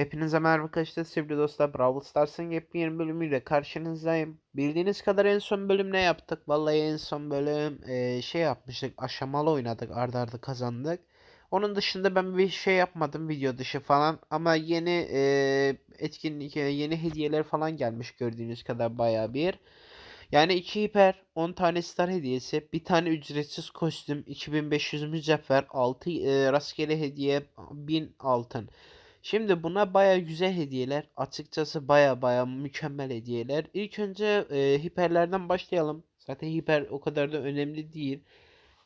Hepinize merhaba arkadaşlar sevgili dostlar Brawl Stars'ın yepyeni bölümüyle karşınızdayım. Bildiğiniz kadar en son bölüm ne yaptık? Vallahi en son bölüm eee, şey yapmıştık aşamalı oynadık arda arda kazandık. Onun dışında ben bir şey yapmadım video dışı falan ama yeni eee, etkinlik yeni hediyeler falan gelmiş gördüğünüz kadar bayağı bir. Yani 2 hiper, 10 tane star hediyesi, bir tane ücretsiz kostüm, 2500 mücevher, 6 rastgele hediye, 1000 altın. Şimdi buna baya güzel hediyeler. Açıkçası baya baya mükemmel hediyeler. İlk önce e, hiperlerden başlayalım. Zaten hiper o kadar da önemli değil.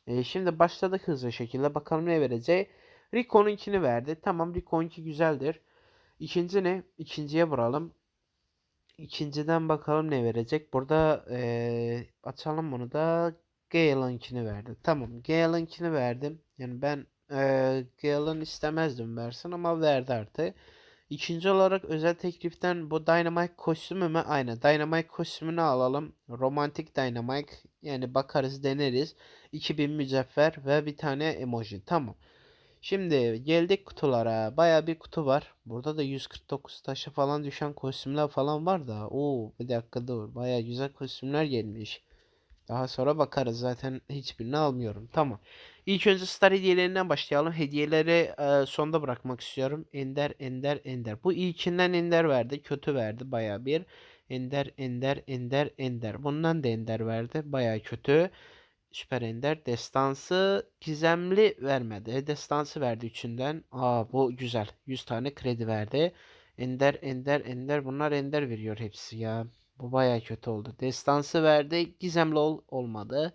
E, şimdi başladık hızlı şekilde. Bakalım ne verecek. Rico'nunkini verdi. Tamam Rico'nunki güzeldir. İkinci ne? İkinciye vuralım. İkinciden bakalım ne verecek. Burada e, açalım bunu da. Gale'ınkini verdi. Tamam Gale'ınkini verdim. Yani ben ee, Gale'ın istemezdim versin ama verdi artık. İkinci olarak özel tekliften bu Dynamite kostümü mü? Aynen. Dynamite kostümünü alalım. Romantik Dynamite. Yani bakarız deneriz. 2000 mücevher ve bir tane emoji. Tamam. Şimdi geldik kutulara. Baya bir kutu var. Burada da 149 taşı falan düşen kostümler falan var da. Oo bir dakika dur. Baya güzel kostümler gelmiş. Daha sonra bakarız. Zaten hiçbirini almıyorum. Tamam. İlk önce star hediyelerinden başlayalım. Hediyeleri e, sonda bırakmak istiyorum. Ender, Ender, Ender. Bu ilkinden Ender verdi. Kötü verdi baya bir. Ender, Ender, Ender, Ender. Bundan da Ender verdi. Baya kötü. Süper Ender. Destansı gizemli vermedi. Destansı verdi üçünden. Aa bu güzel. 100 tane kredi verdi. Ender, Ender, Ender. Bunlar Ender veriyor hepsi ya. Bu baya kötü oldu. Destansı verdi. Gizemli ol olmadı.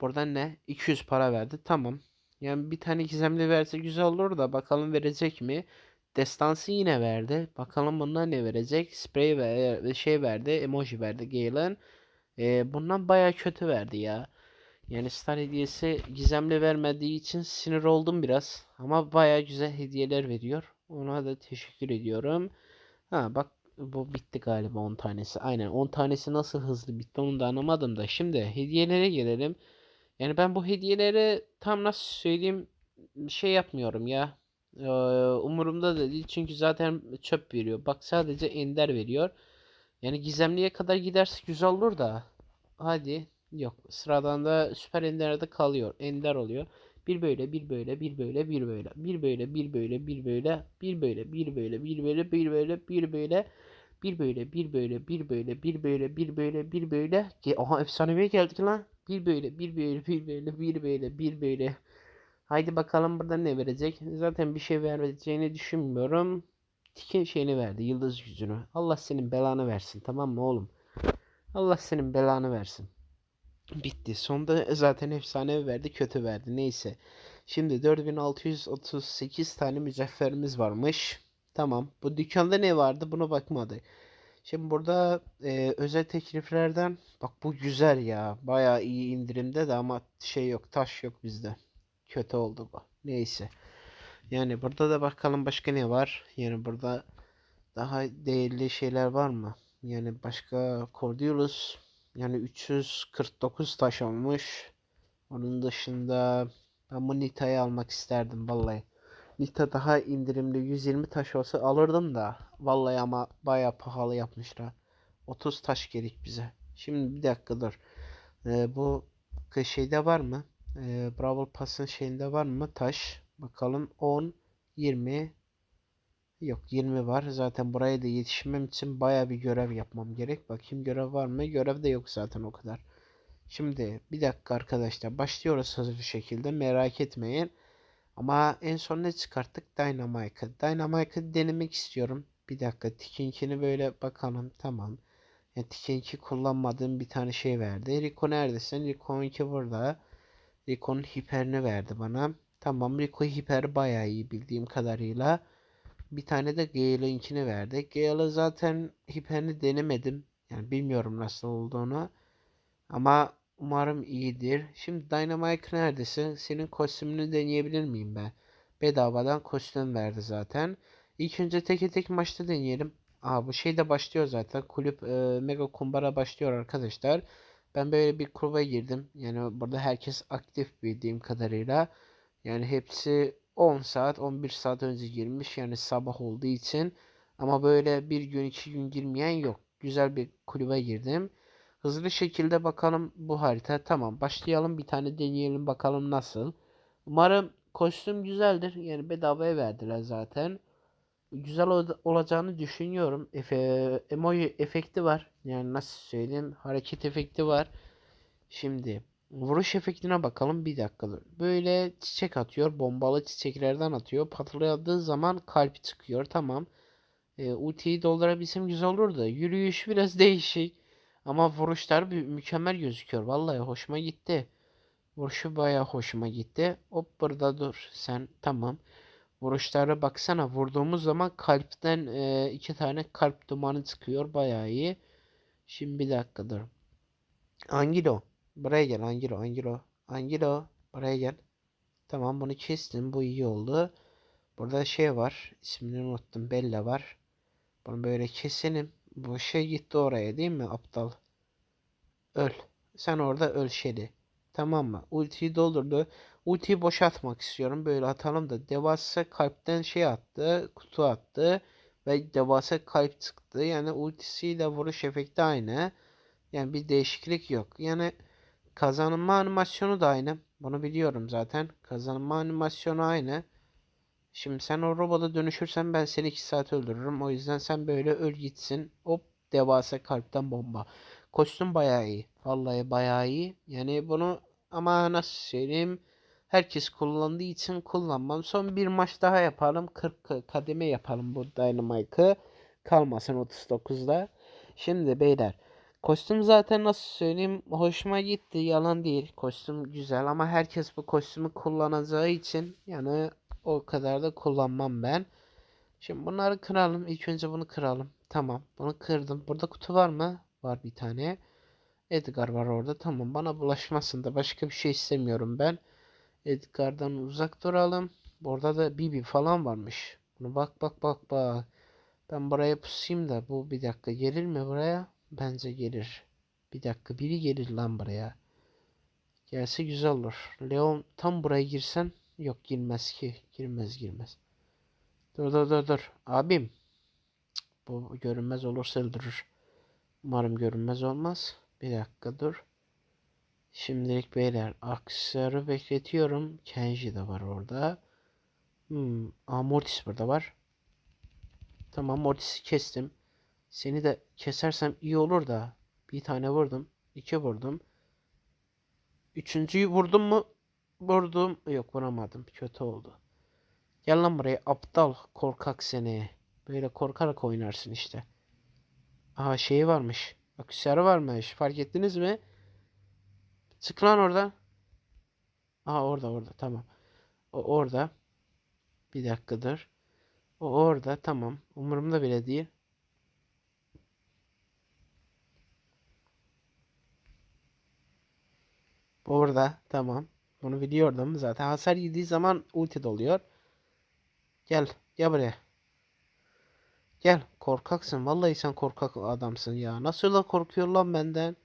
Buradan ne? 200 para verdi. Tamam. Yani bir tane gizemli verse güzel olur da bakalım verecek mi? Destansı yine verdi. Bakalım bundan ne verecek? Sprey ve şey verdi. Emoji verdi Galen. Ee, bundan baya kötü verdi ya. Yani star hediyesi gizemli vermediği için sinir oldum biraz. Ama baya güzel hediyeler veriyor. Ona da teşekkür ediyorum. Ha bak bu bitti galiba 10 tanesi. Aynen 10 tanesi nasıl hızlı bitti onu da anlamadım da. Şimdi hediyelere gelelim. Yani ben bu hediyeleri tam nasıl söyleyeyim şey yapmıyorum ya. Ee, umurumda da değil çünkü zaten çöp veriyor. Bak sadece ender veriyor. Yani gizemliye kadar giderse güzel olur da. Hadi. Yok. Sıradan da süper ender'de kalıyor. Ender oluyor. Bir böyle, bir böyle, bir böyle, bir böyle, bir böyle, bir böyle, bir böyle, bir böyle, bir böyle, bir böyle, bir böyle, bir böyle, bir böyle, bir böyle, bir böyle, bir böyle, bir böyle, bir böyle. Aha efsaneviye geldik lan. Bir böyle, bir böyle, bir böyle, bir böyle, bir böyle. Haydi bakalım burada ne verecek. Zaten bir şey vereceğini düşünmüyorum. Tikin şeyini verdi. Yıldız gücünü. Allah senin belanı versin. Tamam mı oğlum? Allah senin belanı versin. Bitti. Sonda zaten efsane verdi. Kötü verdi. Neyse. Şimdi 4638 tane mücevherimiz varmış. Tamam. Bu dükkanda ne vardı? Buna bakmadı. Şimdi burada e, özel tekliflerden bak bu güzel ya. Bayağı iyi indirimde de ama şey yok, taş yok bizde. Kötü oldu bu. Neyse. Yani burada da bakalım başka ne var? Yani burada daha değerli şeyler var mı? Yani başka Cordialus yani 349 taş olmuş. Onun dışında ben bu Nita'yı almak isterdim vallahi. Nita daha indirimli 120 taş olsa alırdım da. Vallahi ama baya pahalı yapmışlar. 30 taş gerek bize. Şimdi bir dakika dur. Ee, bu şeyde var mı? Ee, Brawl Pass'ın şeyinde var mı? Taş. Bakalım 10, 20. Yok 20 var. Zaten buraya da yetişmem için baya bir görev yapmam gerek. Bakayım görev var mı? Görev de yok zaten o kadar. Şimdi bir dakika arkadaşlar. Başlıyoruz hızlı şekilde. Merak etmeyin. Ama en son ne çıkarttık? Dynamite'ı. Dynamite'ı denemek istiyorum. Bir dakika Tikink'ini böyle bakalım. Tamam. Yani Tikink'i kullanmadığım bir tane şey verdi. Rico neredesin? Rico 2 burada. Rico'nun hiperini verdi bana. Tamam Rico hiper bayağı iyi bildiğim kadarıyla. Bir tane de Gale'inkini verdi. Gale'ı zaten hiperini denemedim. Yani bilmiyorum nasıl olduğunu. Ama Umarım iyidir. Şimdi Dynamite neredesin? Senin kostümünü deneyebilir miyim ben? Bedavadan kostüm verdi zaten. İlk önce tek tek maçta deneyelim. Aa bu şey de başlıyor zaten. Kulüp e, Mega Kumbara başlıyor arkadaşlar. Ben böyle bir kurba girdim. Yani burada herkes aktif bildiğim kadarıyla. Yani hepsi 10 saat 11 saat önce girmiş. Yani sabah olduğu için. Ama böyle bir gün iki gün girmeyen yok. Güzel bir kulübe girdim. Hızlı şekilde bakalım bu harita. Tamam başlayalım bir tane deneyelim bakalım nasıl. Umarım kostüm güzeldir. Yani bedavaya verdiler zaten. Güzel ol- olacağını düşünüyorum. Efe, emoji efekti var. Yani nasıl söyleyeyim? Hareket efekti var. Şimdi vuruş efektine bakalım. Bir dakika dur. Böyle çiçek atıyor. Bombalı çiçeklerden atıyor. Patladığı zaman kalp çıkıyor. Tamam. E, ultiyi doldurabilsem güzel olur da. Yürüyüş biraz değişik. Ama vuruşlar mükemmel gözüküyor. Vallahi hoşuma gitti. Vuruşu bayağı hoşuma gitti. Hop burada dur. Sen tamam. Vuruşlara baksana. Vurduğumuz zaman kalpten e, iki tane kalp dumanı çıkıyor. Bayağı iyi. Şimdi bir dakika dur. Angelo. Buraya gel Angelo. Angelo. Angelo. Buraya gel. Tamam bunu kestim. Bu iyi oldu. Burada şey var. İsmini unuttum. Bella var. Bunu böyle keselim. Bu şey gitti oraya değil mi aptal? Öl. Sen orada öl şeydi. Tamam mı? Ultiyi doldurdu. Ultiyi boşaltmak istiyorum. Böyle atalım da devasa kalpten şey attı. Kutu attı. Ve devasa kalp çıktı. Yani ultisiyle vuruş efekti aynı. Yani bir değişiklik yok. Yani kazanma animasyonu da aynı. Bunu biliyorum zaten. Kazanma animasyonu aynı. Şimdi sen o robota dönüşürsen ben seni 2 saat öldürürüm. O yüzden sen böyle öl gitsin. Hop devasa kalpten bomba. Kostüm bayağı iyi. Vallahi bayağı iyi. Yani bunu ama nasıl söyleyeyim. Herkes kullandığı için kullanmam. Son bir maç daha yapalım. 40 kademe yapalım bu Dynamite'ı. Kalmasın 39'da. Şimdi beyler. Kostüm zaten nasıl söyleyeyim hoşuma gitti yalan değil. Kostüm güzel ama herkes bu kostümü kullanacağı için yani o kadar da kullanmam ben. Şimdi bunları kıralım. İlk önce bunu kıralım. Tamam. Bunu kırdım. Burada kutu var mı? Var bir tane. Edgar var orada. Tamam. Bana bulaşmasın da başka bir şey istemiyorum ben. Edgar'dan uzak duralım. Orada da Bibi falan varmış. Bunu bak bak bak bak. Ben buraya pusayım da bu bir dakika gelir mi buraya? Bence gelir. Bir dakika biri gelir lan buraya. Gelse güzel olur. Leon tam buraya girsen yok girmez ki. Girmez girmez. Dur dur dur dur. Abim. Bu görünmez olursa öldürür. Umarım görünmez olmaz. Bir dakika dur. Şimdilik beyler aksesuarı bekletiyorum. Kenji de var orada. Hmm, Mortis burada var. Tamam Mortis'i kestim. Seni de kesersem iyi olur da. Bir tane vurdum. iki vurdum. Üçüncüyü vurdum mu? Vurdum. Yok vuramadım. Kötü oldu. Gel lan buraya aptal korkak seni. Böyle korkarak oynarsın işte. Aha şeyi varmış. Aksesuarı varmış. Fark ettiniz mi? Çık lan oradan. Aha orada orada tamam. O orada. Bir dakikadır. O orada tamam. Umurumda bile değil. Bu Orada tamam. Bunu biliyordum zaten. Hasar yediği zaman ulti doluyor. Gel. Gel buraya. Gel. Korkaksın. Vallahi sen korkak adamsın ya. Nasıl da korkuyor lan benden?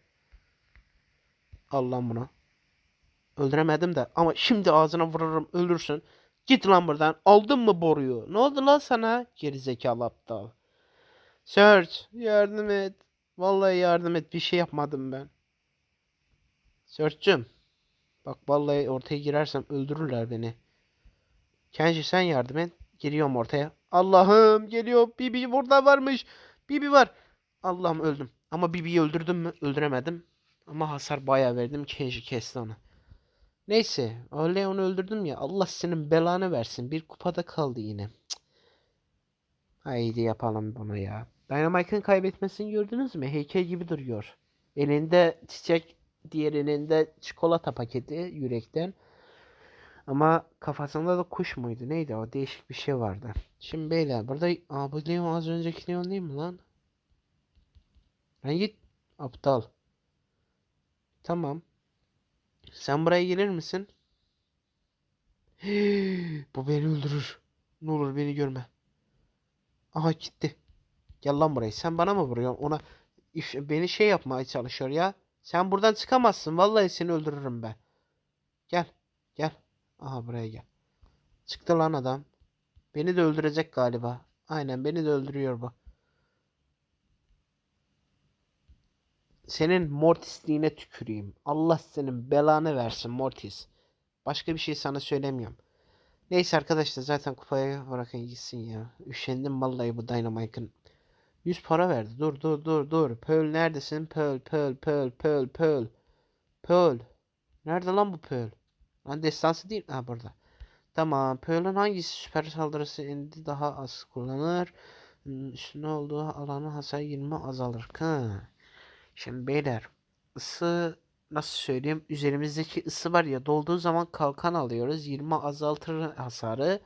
Al lan bunu. Öldüremedim de ama şimdi ağzına vururum ölürsün. Git lan buradan. Aldın mı boruyu? Ne oldu lan sana? Gerizekalı aptal. Search yardım et. Vallahi yardım et. Bir şey yapmadım ben. Search'cüm. Bak vallahi ortaya girersem öldürürler beni. Kenji sen yardım et. Giriyorum ortaya. Allah'ım geliyor. Bibi burada varmış. Bibi var. Allah'ım öldüm. Ama Bibi'yi öldürdüm mü? Öldüremedim. Ama hasar bayağı verdim. Kenji kesti onu. Neyse. Öyle onu öldürdüm ya. Allah senin belanı versin. Bir kupada kaldı yine. Cık. Haydi yapalım bunu ya. Dynamite'ın kaybetmesini gördünüz mü? Heykel gibi duruyor. Elinde çiçek, diğer elinde çikolata paketi yürekten. Ama kafasında da kuş muydu? Neydi o? Değişik bir şey vardı. Şimdi beyler burada... Aa bu Leon az önceki Leon değil mi lan? Lan git. Aptal. Tamam. Sen buraya gelir misin? Bu beni öldürür. Ne olur beni görme. Aha gitti. Gel lan buraya. Sen bana mı vuruyorsun? Ona beni şey yapmaya çalışıyor ya. Sen buradan çıkamazsın. Vallahi seni öldürürüm ben. Gel. Gel. Aha buraya gel. Çıktı lan adam. Beni de öldürecek galiba. Aynen beni de öldürüyor bu. Senin Mortisliğine tüküreyim. Allah senin belanı versin Mortis. Başka bir şey sana söylemiyorum. Neyse arkadaşlar zaten kupaya bırakın gitsin ya. Üşendim vallahi bu Dynamite'ın. 100 para verdi. Dur dur dur dur. Pearl neredesin? Pearl Pearl Pearl Pearl Pearl. Pearl. Nerede lan bu Pearl? Lan destansı değil. Ha burada. Tamam. Pearl'ın hangisi süper saldırısı indi daha az kullanır? Hmm, Üstüne olduğu alanı hasar 20 azalır. Ha. Şimdi beyler ısı nasıl söyleyeyim üzerimizdeki ısı var ya dolduğu zaman kalkan alıyoruz 20 azaltır hasarı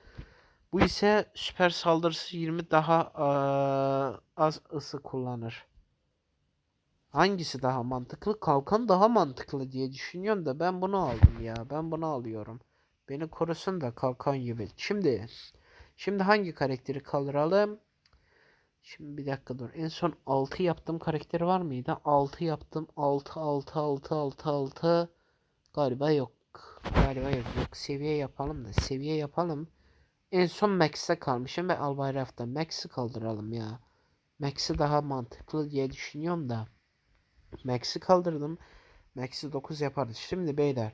bu ise süper saldırısı 20 daha eee, az ısı kullanır hangisi daha mantıklı kalkan daha mantıklı diye düşünüyorum da ben bunu aldım ya ben bunu alıyorum beni korusun da kalkan gibi şimdi şimdi hangi karakteri kaldıralım Şimdi bir dakika dur. En son 6 yaptığım karakteri var mıydı? 6 yaptım. 6 6 6 6 6 galiba yok. Galiba yok. Yok seviye yapalım da seviye yapalım. En son Max'e kalmışım ve Albayraf'ta Max'i kaldıralım ya. Max'i daha mantıklı diye düşünüyorum da. Max'i kaldırdım. Max'i 9 yaparız. Şimdi beyler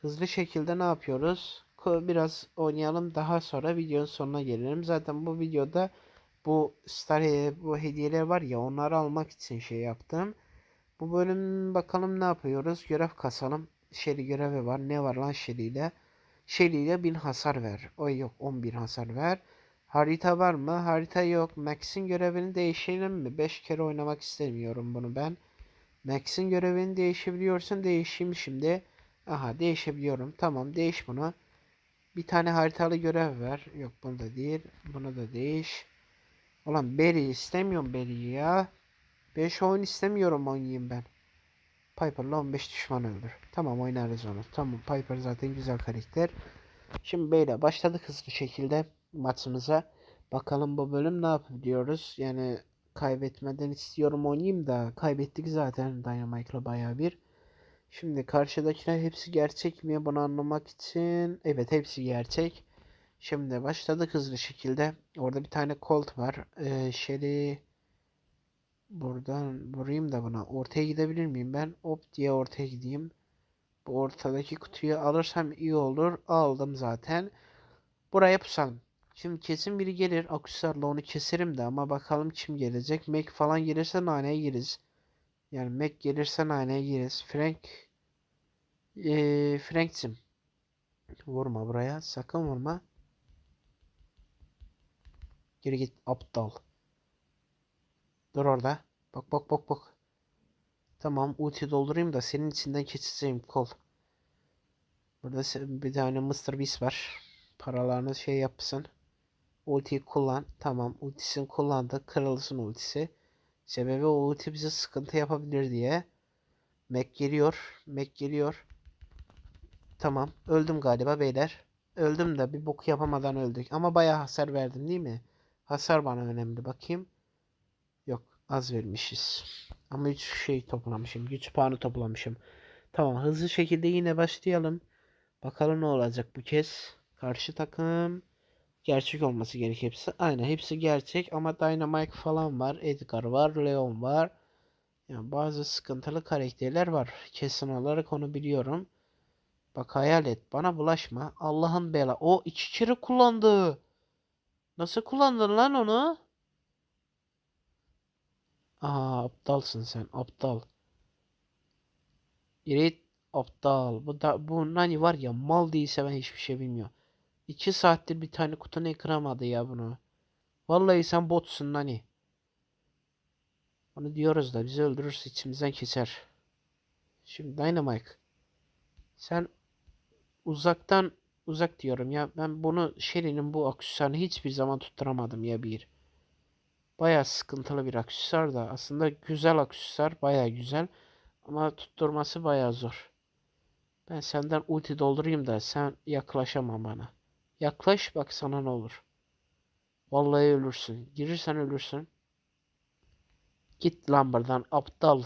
hızlı şekilde ne yapıyoruz? Biraz oynayalım daha sonra videonun sonuna gelelim. Zaten bu videoda bu Star bu hediyeler var ya onları almak için şey yaptım. Bu bölüm bakalım ne yapıyoruz? Görev kasalım. Shelly görevi var. Ne var lan Shelly ile? Shelly ile 1000 hasar ver. O yok 11 hasar ver. Harita var mı? Harita yok. Max'in görevini değişelim mi? 5 kere oynamak istemiyorum bunu ben. Max'in görevini değişebiliyorsun. Değişeyim şimdi. Aha değişebiliyorum. Tamam değiş bunu. Bir tane haritalı görev ver. Yok bunu da değil. Bunu da değiş. Ulan Barry istemiyorum Barry'i ya. 5 oyun istemiyorum oynayayım ben. Piper'la 15 düşman öldür. Tamam oynarız onu. Tamam Piper zaten güzel karakter. Şimdi beyler başladık hızlı şekilde maçımıza. Bakalım bu bölüm ne yapabiliyoruz? Yani kaybetmeden istiyorum oynayayım da kaybettik zaten Dynamite'la bayağı bir. Şimdi karşıdakiler hepsi gerçek mi? Bunu anlamak için evet hepsi gerçek. Şimdi başladık hızlı şekilde. Orada bir tane Colt var. Ee, Shelly buradan vurayım da buna. Ortaya gidebilir miyim ben? Hop diye ortaya gideyim. Bu ortadaki kutuyu alırsam iyi olur. Aldım zaten. Buraya pusalım. Şimdi kesin biri gelir. Aksesuarla onu keserim de ama bakalım kim gelecek. Mac falan gelirse naneye gireriz. Yani Mac gelirse naneye gireriz. Frank ee, Frank'cim. Vurma buraya. Sakın vurma. Geri git aptal. Dur orada. Bak bak bak bak. Tamam ulti doldurayım da senin içinden geçeceğim kol. Burada bir tane Mr. Beast var. Paralarını şey yapsın. Ultiyi kullan. Tamam ultisini kullandı. Kırılsın ultisi. Sebebi o ulti bize sıkıntı yapabilir diye. Mac geliyor. Mac geliyor. Tamam. Öldüm galiba beyler. Öldüm de bir bok yapamadan öldük. Ama bayağı hasar verdim değil mi? Hasar bana önemli. Bakayım. Az vermişiz. Ama 3 şey toplamışım. Güç puanı toplamışım. Tamam. Hızlı şekilde yine başlayalım. Bakalım ne olacak bu kez. Karşı takım gerçek olması gerek hepsi. Aynen hepsi gerçek ama Dynamite falan var. Edgar var. Leon var. Yani bazı sıkıntılı karakterler var. Kesin olarak onu biliyorum. Bak hayal et. Bana bulaşma. Allah'ın bela. O iki kere kullandı. Nasıl kullandın lan onu? Aa aptalsın sen. Aptal. İrit aptal. Bu da bu nani var ya mal değilse ben hiçbir şey bilmiyorum. İki saattir bir tane kutunu kıramadı ya bunu. Vallahi sen botsun nani. Onu diyoruz da bizi öldürürse içimizden keser. Şimdi Dynamite. Sen uzaktan uzak diyorum ya. Ben bunu Shelly'nin bu aksesuarını hiçbir zaman tutturamadım ya bir. Baya sıkıntılı bir aksesuar da. Aslında güzel aksesuar. Baya güzel. Ama tutturması baya zor. Ben senden ulti doldurayım da sen yaklaşamam bana. Yaklaş bak sana ne olur. Vallahi ölürsün. Girirsen ölürsün. Git lan buradan aptal.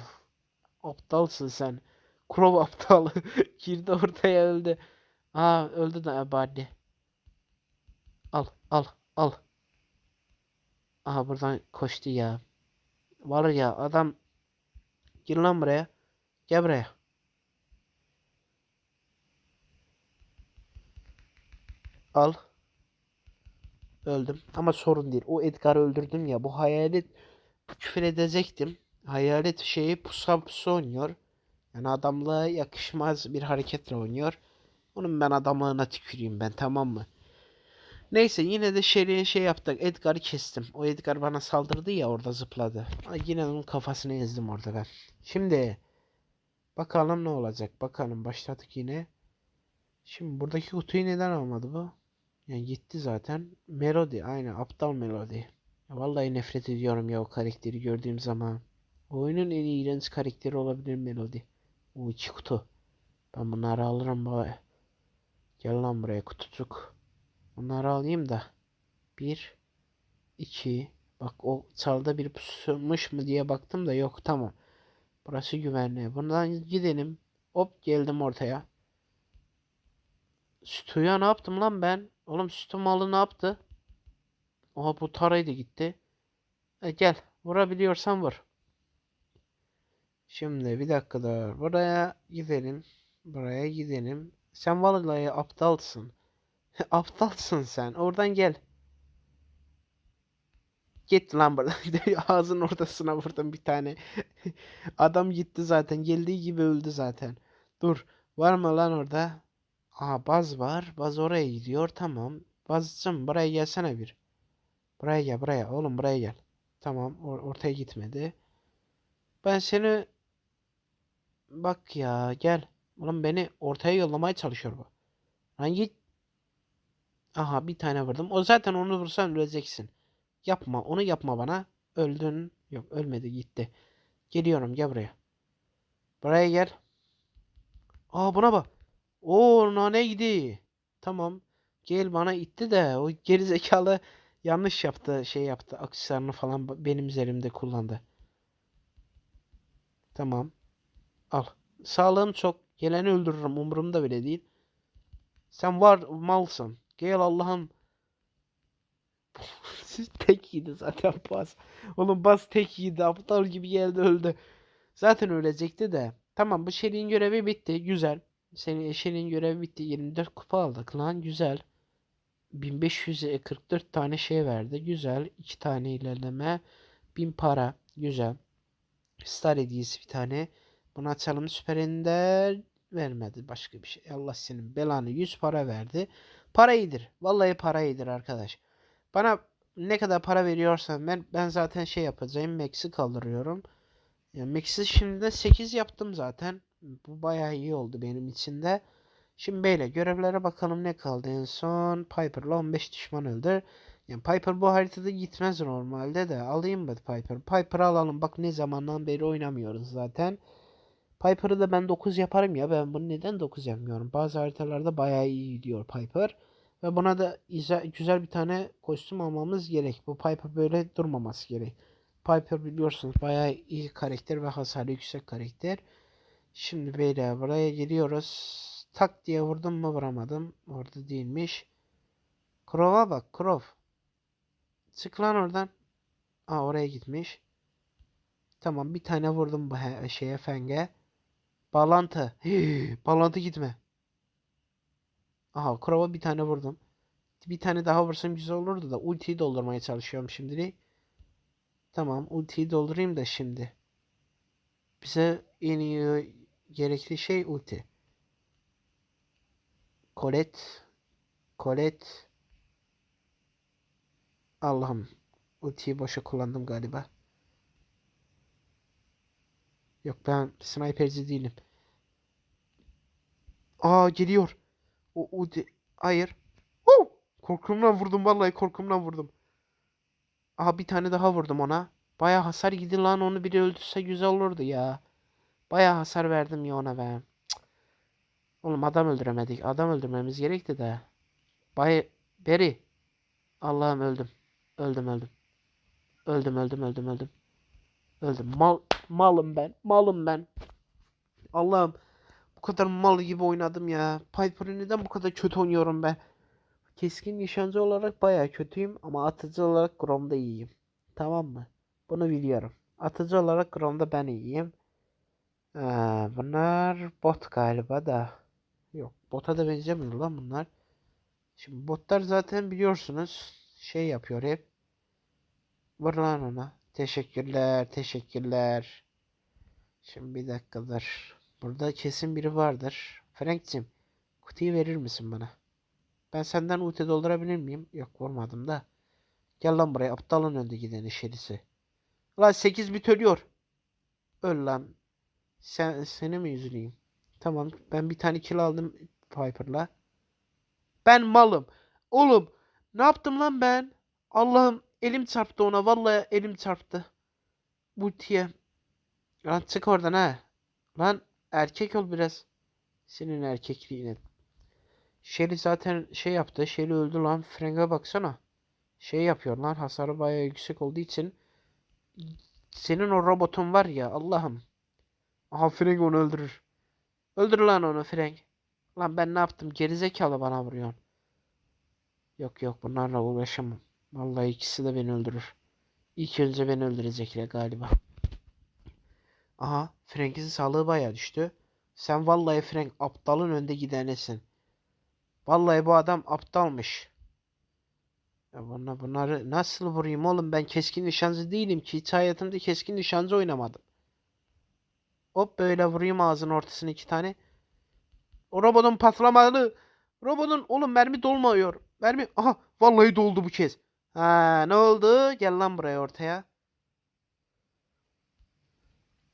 Aptalsın sen. Krov aptal. Girdi ortaya öldü. Aa öldü de bari. Al al al. Aha buradan koştu ya. Var ya adam. Gir lan buraya. Gel buraya. Al. Öldüm. Ama sorun değil. O Edgar'ı öldürdüm ya. Bu hayalet küfür edecektim. Hayalet şeyi pusa pusa oynuyor. Yani adamlığa yakışmaz bir hareketle oynuyor. Onun ben adamlığına tüküreyim ben tamam mı? Neyse yine de Sherry'e şey yaptık. Edgar'ı kestim. O Edgar bana saldırdı ya orada zıpladı. Yine onun kafasını ezdim orada ben. Şimdi bakalım ne olacak. Bakalım başladık yine. Şimdi buradaki kutuyu neden almadı bu? Yani gitti zaten. Melody aynı aptal Melody. Vallahi nefret ediyorum ya o karakteri gördüğüm zaman. Oyunun en iğrenç karakteri olabilir Melody. O iki kutu. Ben bunları alırım baba. Gel lan buraya kutucuk. Bunları alayım da. Bir. iki. Bak o çalda bir pusuş mu diye baktım da yok tamam. Burası güvenli. Bundan gidelim. Hop geldim ortaya. Sütüya ne yaptım lan ben? Oğlum sütü malı ne yaptı? Oha bu tarayı da gitti. E, gel. Vurabiliyorsan vur. Şimdi bir dakika da buraya gidelim. Buraya gidelim. Sen vallahi aptalsın. Aptalsın sen. Oradan gel. Git lan buradan. Ağzının ortasına vurdum bir tane. Adam gitti zaten. Geldiği gibi öldü zaten. Dur. Var mı lan orada? Aa baz var. Baz oraya gidiyor. Tamam. Bazcım buraya gelsene bir. Buraya gel buraya. Oğlum buraya gel. Tamam. or- ortaya gitmedi. Ben seni... Bak ya gel. Oğlum beni ortaya yollamaya çalışıyor bu. Lan git. Aha bir tane vurdum. O zaten onu vursan öleceksin. Yapma onu yapma bana. Öldün. Yok ölmedi gitti. Geliyorum gel buraya. Buraya gel. Aa buna bak. Oo nane gidi. Tamam. Gel bana itti de o geri zekalı yanlış yaptı şey yaptı. Aksesuarını falan benim üzerimde kullandı. Tamam. Al. Sağlığım çok. Geleni öldürürüm. Umurumda bile değil. Sen var malsın. Gel Allah'ım. tek yedi zaten bas. Oğlum bas tek yedi. Aptal gibi geldi öldü. Zaten ölecekti de. Tamam bu Shelly'in görevi bitti. Güzel. Senin Shelly'in görevi bitti. 24 kupa aldık lan. Güzel. 1544 tane şey verdi. Güzel. 2 tane ilerleme. 1000 para. Güzel. Star hediyesi bir tane. Bunu açalım. Süper Ender vermedi. Başka bir şey. Allah senin belanı. 100 para verdi. Para iyidir. Vallahi para iyidir arkadaş. Bana ne kadar para veriyorsan ben ben zaten şey yapacağım. Max'i kaldırıyorum. Yani Max'i şimdi 8 yaptım zaten. Bu bayağı iyi oldu benim için de. Şimdi böyle görevlere bakalım ne kaldı en son. Piper'la 15 düşman öldür. Yani Piper bu haritada gitmez normalde de. Alayım mı Piper? Piper'ı alalım. Bak ne zamandan beri oynamıyoruz zaten. Piper'ı da ben 9 yaparım ya. Ben bunu neden 9 yapmıyorum? Bazı haritalarda bayağı iyi gidiyor Piper. Ve buna da güzel bir tane kostüm almamız gerek. Bu Piper böyle durmaması gerek. Piper biliyorsunuz bayağı iyi karakter ve hasarı yüksek karakter. Şimdi beyler buraya geliyoruz. Tak diye vurdum mu vuramadım. Orada değilmiş. Crow'a bak Crow. Çık lan oradan. Aa oraya gitmiş. Tamam bir tane vurdum bu şeye fenge. Bağlantı. Hii, gitme. Aha Crow'a bir tane vurdum. Bir tane daha vursam güzel olurdu da ultiyi doldurmaya çalışıyorum şimdi. Tamam ultiyi doldurayım da şimdi. Bize en iyi gerekli şey ulti. Colette. Colette. Allah'ım. Ultiyi boşa kullandım galiba. Yok ben sniperci değilim. Aa geliyor. O ulti. Hayır. Huu! Korkumdan vurdum vallahi korkumdan vurdum. Aha bir tane daha vurdum ona. Baya hasar gidi lan onu biri öldürse güzel olurdu ya. Baya hasar verdim ya ona ben. Cık. Oğlum adam öldüremedik. Adam öldürmemiz gerekti de. Bay Beri. Allah'ım öldüm. Öldüm öldüm. Öldüm öldüm öldüm öldüm. Öldüm. Mal malım ben. Malım ben. Allah'ım bu kadar mal gibi oynadım ya. Piper'ı neden bu kadar kötü oynuyorum ben? Keskin nişancı olarak bayağı kötüyüm ama atıcı olarak Grom'da iyiyim. Tamam mı? Bunu biliyorum. Atıcı olarak Chrome'da ben iyiyim. Ee, bunlar bot galiba da. Yok bota da benzemiyor lan bunlar. Şimdi botlar zaten biliyorsunuz şey yapıyor hep. Vur lan ona. Teşekkürler, teşekkürler. Şimdi bir dakikadır. Burada kesin biri vardır. Frank'cim, kutuyu verir misin bana? Ben senden ulti doldurabilir miyim? Yok vurmadım da. Gel lan buraya aptalın önde gideni şerisi. Lan 8 bit ölüyor. Öl lan. Sen, seni mi üzüleyim? Tamam ben bir tane kill aldım Piper'la. Ben malım. Oğlum ne yaptım lan ben? Allah'ım elim çarptı ona. Vallahi elim çarptı. Ultiye. Lan çık oradan ha. Lan erkek ol biraz. Senin erkekliğine. Shelly zaten şey yaptı. Shelly öldü lan. Frank'e baksana. Şey yapıyor lan. Hasarı bayağı yüksek olduğu için. Senin o robotun var ya Allah'ım. Aha Frank onu öldürür. Öldür lan onu Frank. Lan ben ne yaptım? Gerizekalı bana vuruyorsun. Yok yok bunlarla uğraşamam. Vallahi ikisi de beni öldürür. İlk önce beni öldürecekler galiba. Aha Frank'in sağlığı bayağı düştü. Sen vallahi Frank aptalın önde gidenesin. Vallahi bu adam aptalmış. Ya buna bunları nasıl vurayım oğlum ben keskin nişancı değilim ki hiç hayatımda keskin nişancı oynamadım. Hop böyle vurayım ağzının ortasına iki tane. O robotun patlamalı. Robotun oğlum mermi dolmuyor. Mermi aha vallahi doldu bu kez. Ha ne oldu? Gel lan buraya ortaya.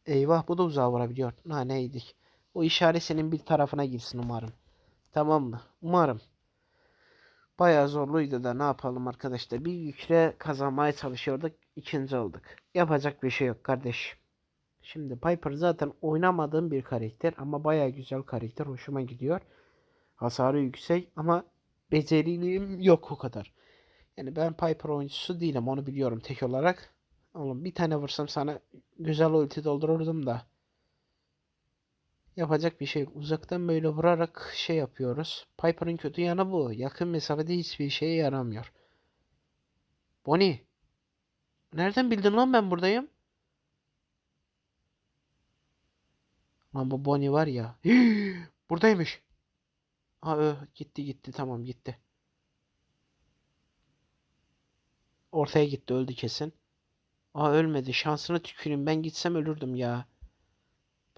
Eyvah bu da uzağa vurabiliyor. Ha neydik? O işaret senin bir tarafına girsin umarım. Tamam mı? Umarım. Bayağı zorluydu da ne yapalım arkadaşlar. Bir yükle kazanmaya çalışıyorduk. ikinci olduk. Yapacak bir şey yok kardeş. Şimdi Piper zaten oynamadığım bir karakter ama bayağı güzel karakter. Hoşuma gidiyor. Hasarı yüksek ama beceriliğim yok o kadar. Yani ben Piper oyuncusu değilim onu biliyorum tek olarak. Oğlum bir tane vursam sana güzel ulti doldururdum da. Yapacak bir şey. Uzaktan böyle vurarak şey yapıyoruz. Piper'ın kötü yanı bu. Yakın mesafede hiçbir şeye yaramıyor. Bonnie. Nereden bildin lan ben buradayım? Lan bu Bonnie var ya. Buradaymış. Aa, ö, gitti gitti tamam gitti. Ortaya gitti öldü kesin. Aa ölmedi. Şansına tüküreyim. Ben gitsem ölürdüm ya.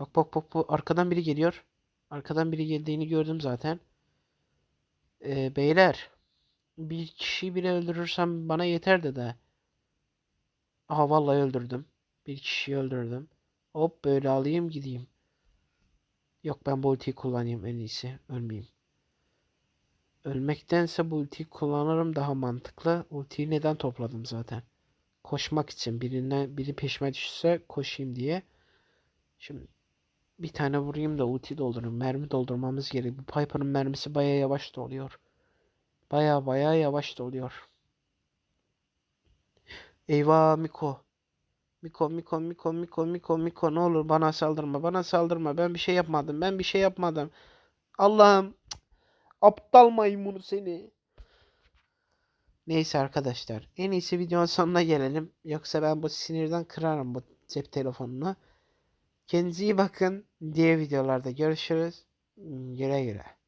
Bak bak bak bu arkadan biri geliyor. Arkadan biri geldiğini gördüm zaten. Ee, beyler bir kişiyi bile öldürürsem bana yeter de de. Aha vallahi öldürdüm. Bir kişiyi öldürdüm. Hop böyle alayım gideyim. Yok ben bu ultiyi kullanayım en iyisi. Ölmeyeyim. Ölmektense bu ultiyi kullanırım daha mantıklı. Ultiyi neden topladım zaten? Koşmak için. Birine, biri peşime düşse koşayım diye. Şimdi bir tane vurayım da ulti doldurayım. Mermi doldurmamız gerek. Bu Piper'ın mermisi baya yavaş doluyor. Baya baya yavaş doluyor. Eyvah Miko. Miko Miko Miko Miko Miko Miko ne olur bana saldırma bana saldırma ben bir şey yapmadım ben bir şey yapmadım. Allah'ım aptal maymunu seni. Neyse arkadaşlar en iyisi videonun sonuna gelelim. Yoksa ben bu sinirden kırarım bu cep telefonunu. Kendinize iyi bakın. Diğer videolarda görüşürüz. Güle güle.